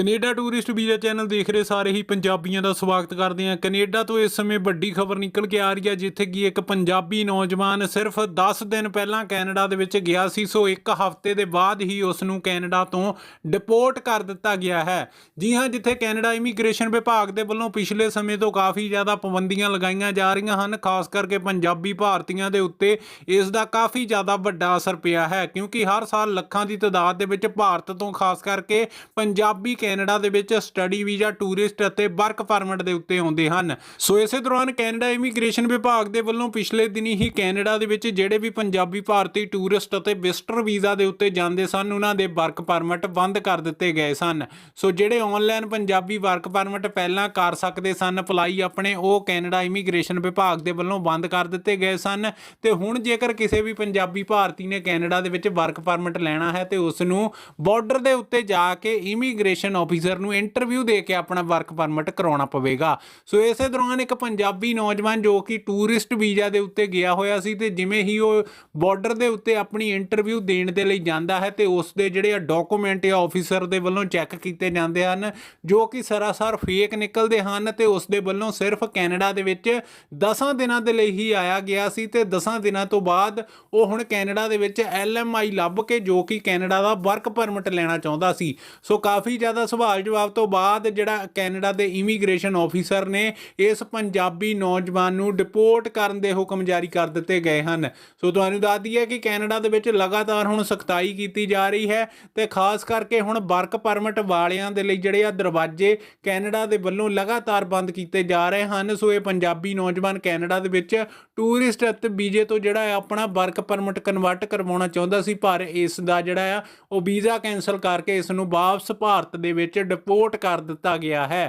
Canada tourist visa channel ਦੇਖ ਰਹੇ ਸਾਰੇ ਹੀ ਪੰਜਾਬੀਆਂ ਦਾ ਸਵਾਗਤ ਕਰਦੇ ਹਾਂ। ਕੈਨੇਡਾ ਤੋਂ ਇਸ ਸਮੇਂ ਵੱਡੀ ਖਬਰ ਨਿਕਲ ਕੇ ਆ ਰਹੀ ਹੈ, ਜਿੱਥੇ ਕਿ ਇੱਕ ਪੰਜਾਬੀ ਨੌਜਵਾਨ ਸਿਰਫ 10 ਦਿਨ ਪਹਿਲਾਂ ਕੈਨੇਡਾ ਦੇ ਵਿੱਚ ਗਿਆ ਸੀ, ਸੋ ਇੱਕ ਹਫ਼ਤੇ ਦੇ ਬਾਅਦ ਹੀ ਉਸ ਨੂੰ ਕੈਨੇਡਾ ਤੋਂ ਡਿਪੋਰਟ ਕਰ ਦਿੱਤਾ ਗਿਆ ਹੈ। ਜੀ ਹਾਂ, ਜਿੱਥੇ ਕੈਨੇਡਾ ਇਮੀਗ੍ਰੇਸ਼ਨ ਵਿਭਾਗ ਦੇ ਵੱਲੋਂ ਪਿਛਲੇ ਸਮੇਂ ਤੋਂ ਕਾਫੀ ਜ਼ਿਆਦਾ ਪਾਬੰਦੀਆਂ ਲਗਾਈਆਂ ਜਾ ਰਹੀਆਂ ਹਨ, ਖਾਸ ਕਰਕੇ ਪੰਜਾਬੀ ਭਾਰਤੀਆਂ ਦੇ ਉੱਤੇ ਇਸ ਦਾ ਕਾਫੀ ਜ਼ਿਆਦਾ ਵੱਡਾ ਅਸਰ ਪਿਆ ਹੈ, ਕਿਉਂਕਿ ਹਰ ਸਾਲ ਲੱਖਾਂ ਦੀ ਤਾਦਾਦ ਦੇ ਵਿੱਚ ਭਾਰਤ ਤੋਂ, ਖਾਸ ਕਰਕੇ ਪੰਜਾਬੀ ਕੈਨੇਡਾ ਦੇ ਵਿੱਚ ਸਟੱਡੀ ਵੀਜ਼ਾ ਟੂਰਿਸਟ ਅਤੇ ਵਰਕ ਪਰਮਿਟ ਦੇ ਉੱਤੇ ਆਉਂਦੇ ਹਨ। ਸੋ ਇਸੇ ਦੌਰਾਨ ਕੈਨੇਡਾ ਇਮੀਗ੍ਰੇਸ਼ਨ ਵਿਭਾਗ ਦੇ ਵੱਲੋਂ ਪਿਛਲੇ ਦਿਨੀ ਹੀ ਕੈਨੇਡਾ ਦੇ ਵਿੱਚ ਜਿਹੜੇ ਵੀ ਪੰਜਾਬੀ ਭਾਰਤੀ ਟੂਰਿਸਟ ਅਤੇ ਵਿਜ਼ਟਰ ਵੀਜ਼ਾ ਦੇ ਉੱਤੇ ਜਾਂਦੇ ਸਨ, ਉਹਨਾਂ ਦੇ ਵਰਕ ਪਰਮਿਟ ਬੰਦ ਕਰ ਦਿੱਤੇ ਗਏ ਸਨ। ਸੋ ਜਿਹੜੇ ਆਨਲਾਈਨ ਪੰਜਾਬੀ ਵਰਕ ਪਰਮਿਟ ਪਹਿਲਾਂ ਕਰ ਸਕਦੇ ਸਨ ਅਪਲਾਈ ਆਪਣੇ ਉਹ ਕੈਨੇਡਾ ਇਮੀਗ੍ਰੇਸ਼ਨ ਵਿਭਾਗ ਦੇ ਵੱਲੋਂ ਬੰਦ ਕਰ ਦਿੱਤੇ ਗਏ ਸਨ। ਤੇ ਹੁਣ ਜੇਕਰ ਕਿਸੇ ਵੀ ਪੰਜਾਬੀ ਭਾਰਤੀ ਨੇ ਕੈਨੇਡਾ ਦੇ ਵਿੱਚ ਵਰਕ ਪਰਮਿਟ ਲੈਣਾ ਹੈ, ਤੇ ਉਸ ਨੂੰ ਬਾਰਡਰ ਦੇ ਉੱਤੇ ਜਾ ਕੇ ਇਮੀਗ੍ਰੇਸ਼ਨ ਆਫੀਸਰ ਨੂੰ ਇੰਟਰਵਿਊ ਦੇ ਕੇ ਆਪਣਾ ਵਰਕ ਪਰਮਿਟ ਕਰਾਉਣਾ ਪਵੇਗਾ। ਸੋ ਇਸੇ ਦੌਰਾਨ ਇੱਕ ਪੰਜਾਬੀ ਨੌਜਵਾਨ ਜੋ ਕਿ ਟੂਰਿਸਟ ਵੀਜ਼ਾ ਦੇ ਉੱਤੇ ਗਿਆ ਹੋਇਆ ਸੀ ਤੇ ਜਿਵੇਂ ਹੀ ਉਹ ਬਾਰਡਰ ਦੇ ਉੱਤੇ ਆਪਣੀ ਇੰਟਰਵਿਊ ਦੇਣ ਦੇ ਲਈ ਜਾਂਦਾ ਹੈ ਤੇ ਉਸ ਦੇ ਜਿਹੜੇ ਡਾਕੂਮੈਂਟ ਆ ਆਫੀਸਰ ਦੇ ਵੱਲੋਂ ਚੈੱਕ ਕੀਤੇ ਜਾਂਦੇ ਹਨ, ਜੋ ਕਿ ਸਰਾਸਰ ਫੇਕ ਨਿਕਲਦੇ ਹਨ ਤੇ ਉਸ ਦੇ ਵੱਲੋਂ ਸਿਰਫ ਕੈਨੇਡਾ ਦੇ ਵਿੱਚ 10 ਦਿਨਾਂ ਦੇ ਲਈ ਹੀ ਆਇਆ ਗਿਆ ਸੀ ਤੇ 10 ਦਿਨਾਂ ਤੋਂ ਬਾਅਦ ਉਹ ਹੁਣ ਕੈਨੇਡਾ ਦੇ ਵਿੱਚ ਐਲਐਮਆਈ ਲੱਭ ਕੇ ਜੋ ਕਿ ਕੈਨੇਡਾ ਦਾ ਵਰਕ ਪਰਮਿਟ ਲੈਣਾ ਚਾਹੁੰਦਾ ਸੀ। ਸੋ ਕਾਫੀ ਜ਼ਿਆਦਾ ਸਵਾਲ ਜਵਾਬ ਤੋਂ ਬਾਅਦ ਜਿਹੜਾ ਕੈਨੇਡਾ ਦੇ ਇਮੀਗ੍ਰੇਸ਼ਨ ਆਫੀਸਰ ਨੇ ਇਸ ਪੰਜਾਬੀ ਨੌਜਵਾਨ ਨੂੰ ਡਿਪੋਰਟ ਕਰਨ ਦੇ ਹੁਕਮ ਜਾਰੀ ਕਰ ਦਿੱਤੇ ਗਏ ਹਨ। ਸੋ ਤੁਹਾਨੂੰ ਦੱਸ ਦਈਏ ਕਿ ਕੈਨੇਡਾ ਦੇ ਵਿੱਚ ਲਗਾਤਾਰ ਹੁਣ ਸਖਤਾਈ ਕੀਤੀ ਜਾ ਰਹੀ ਹੈ ਤੇ ਖਾਸ ਕਰਕੇ ਹੁਣ ਵਰਕ ਪਰਮਿਟ ਵਾਲਿਆਂ ਦੇ ਲਈ ਜਿਹੜੇ ਆ ਦਰਵਾਜ਼ੇ ਕੈਨੇਡਾ ਦੇ ਵੱਲੋਂ ਲਗਾਤਾਰ ਬੰਦ ਕੀਤੇ ਜਾ ਰਹੇ ਹਨ। ਸੋ ਇਹ ਪੰਜਾਬੀ ਨੌਜਵਾਨ ਕੈਨੇਡਾ ਦੇ ਵਿੱਚ ਟੂਰਿਸਟ ਅਤੇ ਵੀਜ਼ੇ ਤੋਂ ਜਿਹੜਾ ਹੈ ਆਪਣਾ ਵਰਕ ਪਰਮਿਟ ਕਨਵਰਟ ਕਰਵਾਉਣਾ ਚਾਹੁੰਦਾ ਸੀ, ਪਰ ਇਸ ਦਾ ਜਿਹੜਾ ਆ ਉਹ ਵੀਜ਼ਾ ਕੈਨਸਲ ਕਰਕੇ ਇਸ ਨੂੰ ਵਾਪਸ ਭਾਰਤ ਦੇ ਦੇ ਵਿੱਚ ਡਿਪੋਰਟ ਕਰ ਦਿੱਤਾ ਗਿਆ ਹੈ।